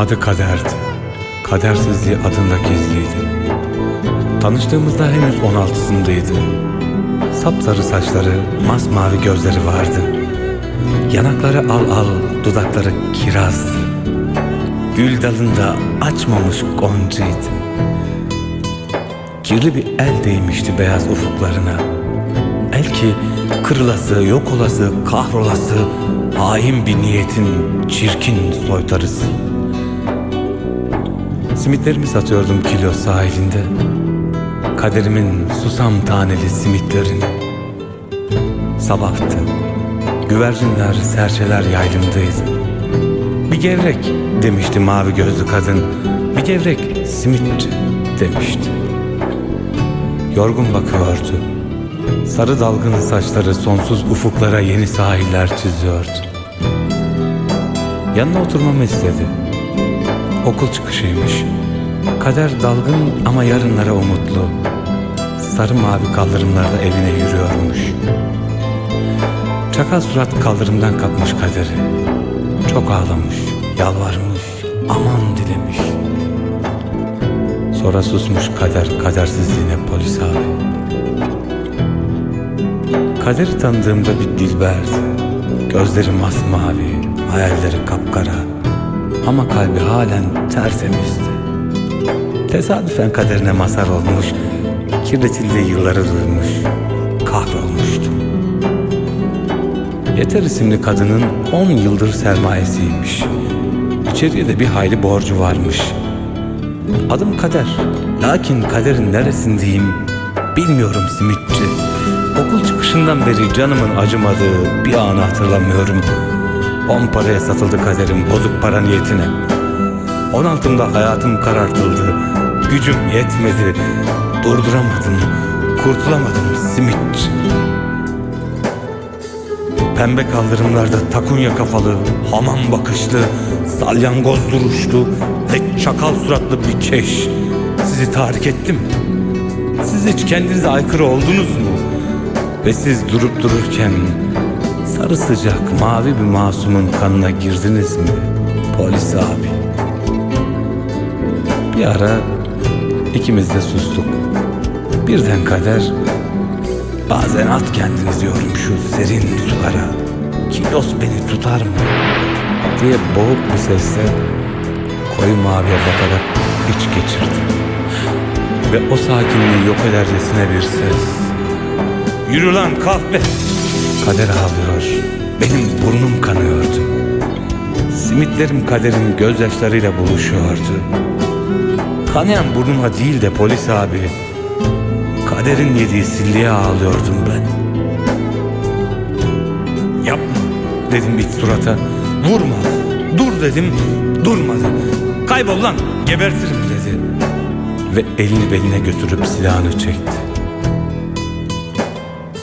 Adı Kader'di. Kadersizliği adında gizliydi. Tanıştığımızda henüz 16'sındaydı. Sapsarı saçları, masmavi gözleri vardı. Yanakları al al, dudakları kirazdı. Gül dalında açmamış goncaydı. Kirli bir el değmişti beyaz ufuklarına. El ki kırılası, yok olası, kahrolası, hain bir niyetin çirkin soytarısı. Simitlerimi satıyordum kilo sahilinde. Kaderimin susam taneli simitlerini. Sabahtı. Güvercinler, serçeler yaylımdaydı. Bir gevrek demişti mavi gözlü kadın. Bir gevrek simitçi demişti. Yorgun bakıyordu. Sarı dalgın saçları sonsuz ufuklara yeni sahiller çiziyordu. Yanına oturmamı istedi. Okul çıkışıymış. Kader dalgın ama yarınlara umutlu. Sarı mavi kaldırımlarda evine yürüyormuş. Çakal surat kaldırımdan kapmış kaderi. Çok ağlamış, yalvarmış, aman dilemiş. Sonra susmuş kader kadersizliğine polis abi. Kaderi tanıdığımda bir dilberdi. Gözleri masmavi, hayalleri kapkara. Ama kalbi halen tertemizdi. Tesadüfen kaderine mazhar olmuş, kirletildiği yılları duymuş, kahrolmuştu. Yeter isimli kadının on yıldır sermayesiymiş. İçeriye de bir hayli borcu varmış. Adım Kader. Lakin kaderin neresindeyim bilmiyorum simitçi. Okul çıkışından beri canımın acımadığı bir anı hatırlamıyorum. On paraya satıldı kaderim bozuk para niyetine. On altımda hayatım karartıldı. Gücüm yetmedi. Durduramadım. Kurtulamadım simitçi. Pembe kaldırımlarda takunya kafalı, hamam bakışlı, salyangoz duruşlu ve çakal suratlı bir keş. Sizi tahrik ettim. Siz hiç kendinize aykırı oldunuz mu? Ve siz durup dururken sarı sıcak mavi bir masumun kanına girdiniz mi? Polis abi. Bir ara ikimiz de sustuk. Birden kader Bazen at kendiniz diyorum şu serin sulara. Kilos beni tutar mı? Diye boğuk bir sesle koyu maviye bakarak iç geçirdi. Ve o sakinliği yok edercesine bir ses. Yürü lan kalk be. Kader ağlıyor. Benim burnum kanıyordu. Simitlerim kaderin gözyaşlarıyla buluşuyordu. Kanayan burnuma değil de polis abi Kaderin yediği silliğe ağlıyordum ben. Yapma dedim bir surata. Vurma. Dur dedim. Durmadı. Kaybol lan gebertirim dedi. Ve elini beline götürüp silahını çekti.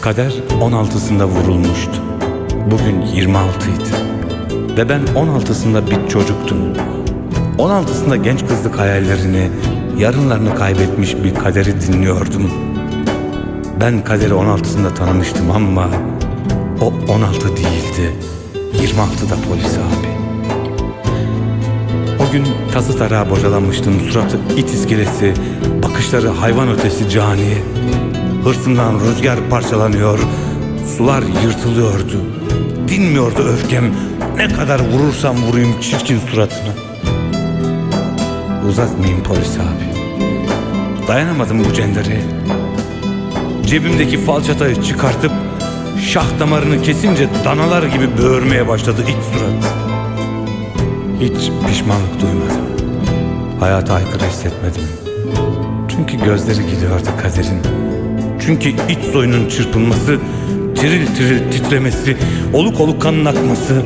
Kader 16'sında vurulmuştu. Bugün 26 idi. Ve ben 16'sında bir çocuktum. 16'sında genç kızlık hayallerini, yarınlarını kaybetmiş bir kaderi dinliyordum. Ben kaderi 16'sında tanımıştım ama o 16 değildi. 26'da polis abi. O gün tası tarağa bocalanmıştım. Suratı it iskelesi, bakışları hayvan ötesi cani. Hırsımdan rüzgar parçalanıyor, sular yırtılıyordu. Dinmiyordu öfkem. Ne kadar vurursam vurayım çirkin suratına. Uzatmayayım polis abi. Dayanamadım bu cendere. Cebimdeki falçatayı çıkartıp şah damarını kesince danalar gibi böğürmeye başladı iç surat. Hiç pişmanlık duymadım. Hayata aykırı hissetmedim. Çünkü gözleri gidiyordu kaderin. Çünkü iç soyunun çırpınması, tiril tiril titremesi, oluk oluk kanın akması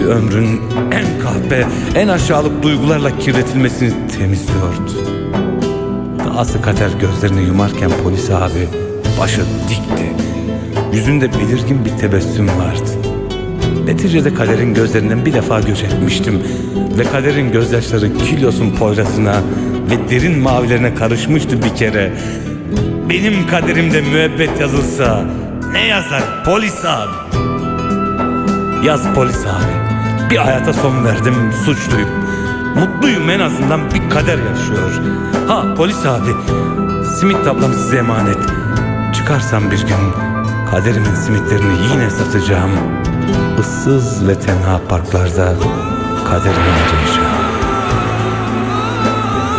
bir ömrün en kahpe, en aşağılık duygularla kirletilmesini temizliyordu. Dahası kader gözlerini yumarken polis abi başı dikti. Yüzünde belirgin bir tebessüm vardı. Neticede kaderin gözlerinden bir defa göç etmiştim. Ve kaderin gözyaşları Kilyos'un poyrasına ve derin mavilerine karışmıştı bir kere. Benim kaderimde müebbet yazılsa ne yazar polis abi? Yaz polis abi. Bir hayata son verdim suçluyum. Mutluyum en azından bir kader yaşıyor. Ha polis abi. Simit tablam size emanet. Çıkarsam bir gün kaderimin simitlerini yine satacağım. Issız ve tenha parklarda kaderimi arayacağım.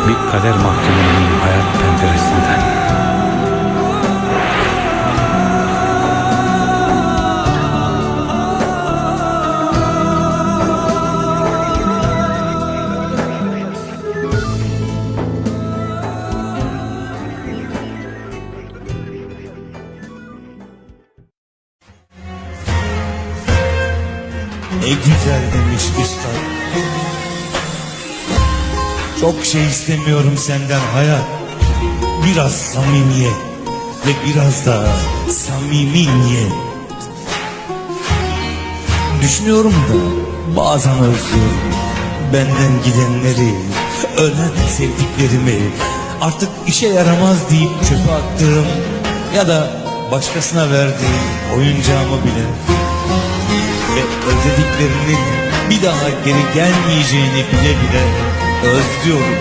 Bir kader mahkumunun hayat penceresinden. Ne güzel demiş üstad. Çok şey istemiyorum senden hayat. Biraz samimiyet ve biraz da samimi niyet. Düşünüyorum da bazen özlüyorum. Benden gidenleri, ölen sevdiklerimi, artık işe yaramaz deyip çöpe attığım ya da başkasına verdiğim oyuncağımı bile ve özlediklerinin bir daha geri gelmeyeceğini bile bile özlüyorum.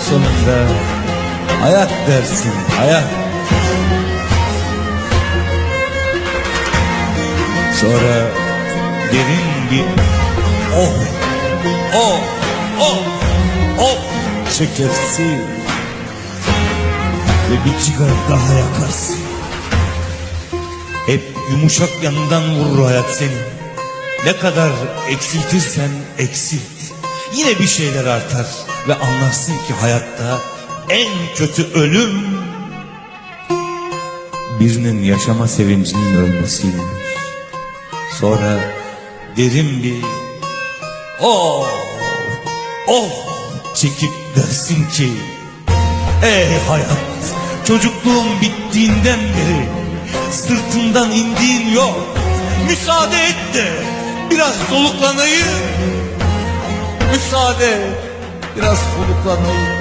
Sonunda hayat dersin hayat. Sonra derin bir oh oh oh oh çekersin ve bir sigara daha yakarsın. Yumuşak yanından vurur hayat seni. Ne kadar eksiltirsen eksilt. Yine bir şeyler artar ve anlarsın ki hayatta en kötü ölüm birinin yaşama sevincinin ölmesiymiş. Sonra derin bir oh oh çekip dersin ki Ey hayat çocukluğum bittiğinden beri sırtımdan indiğin yok. Müsaade et de biraz soluklanayım. Müsaade biraz soluklanayım.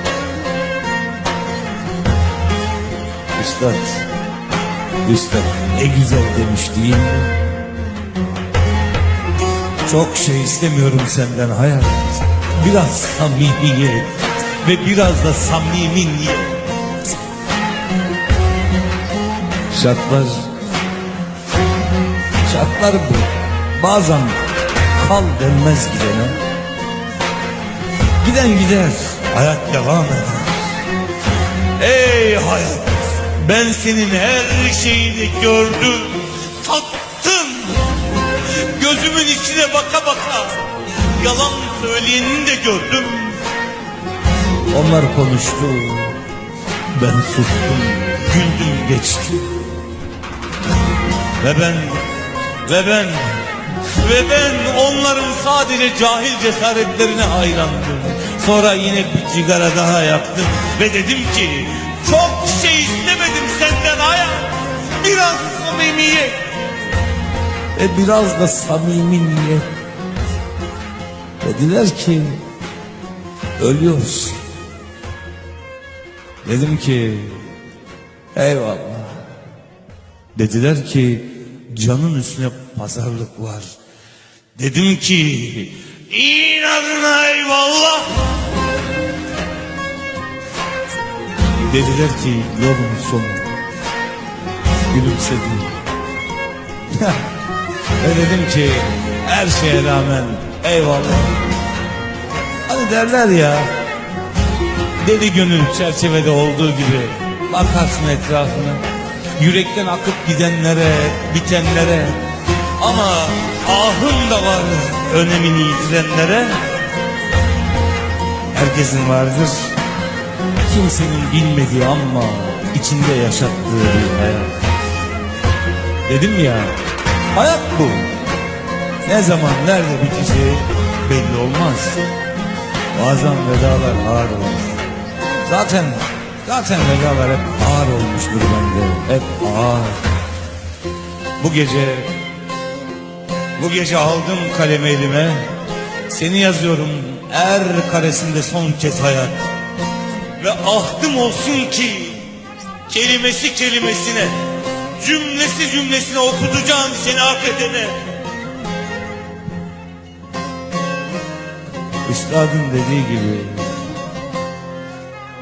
Üstad Üstad ne güzel demiş değil mi? Çok şey istemiyorum senden hayat. Biraz samimiyet ve biraz da samimi niyet Şartlar Şartlar bu. Bazen kal denmez gidene. Giden gider Hayat devam eder. Ey hayat Ben senin her şeyini gördüm Tattım. Gözümün içine baka baka Yalan söyleyenini de gördüm. Onlar konuştu Ben sustum Güldüm geçtim Ve ben Ve ben Ve ben onların sadece cahil cesaretlerine hayrandım. Sonra yine bir sigara daha yaktım Ve dedim ki Çok şey istemedim senden hayat Biraz samimiyet. Ve biraz da samimi niyet. Dediler ki Ölüyorsun Dedim ki Eyvallah. Dediler ki canın üstüne pazarlık var. Dedim ki inadına eyvallah. Dediler ki yolun sonu. Gülümsedim. Ve dedim ki her şeye rağmen eyvallah. Hani derler ya deli gönül çerçevede olduğu gibi bakarsın etrafına. Yürekten akıp gidenlere, bitenlere ama ahım da var önemini yitirenlere. Herkesin vardır. Kimsenin bilmediği ama içinde yaşattığı bir hayat. Dedim ya, hayat bu. Ne zaman nerede biteceği belli olmaz. Bazen vedalar ağır olur. Zaten zaten vedalar hep ağır olmuştur bende. Hep ağır. Bu gece Bu gece aldım kalemi elime Seni yazıyorum er karesinde son kez hayat Ve ahtım olsun ki Kelimesi kelimesine Cümlesi cümlesine okutacağım seni hak Üstadın dediği gibi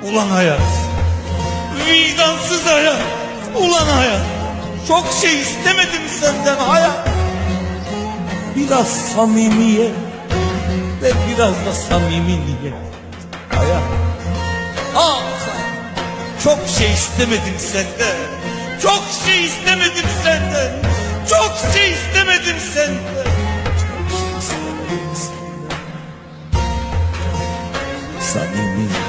Ulan hayat Vicdansız hayat. Ulan hayat. Çok şey istemedim senden hayat. Biraz samimiye ve biraz da samimi. Hayat. Ah çok şey istemedim senden. Çok şey istemedim senden. Çok şey istemedim senden. Çok şey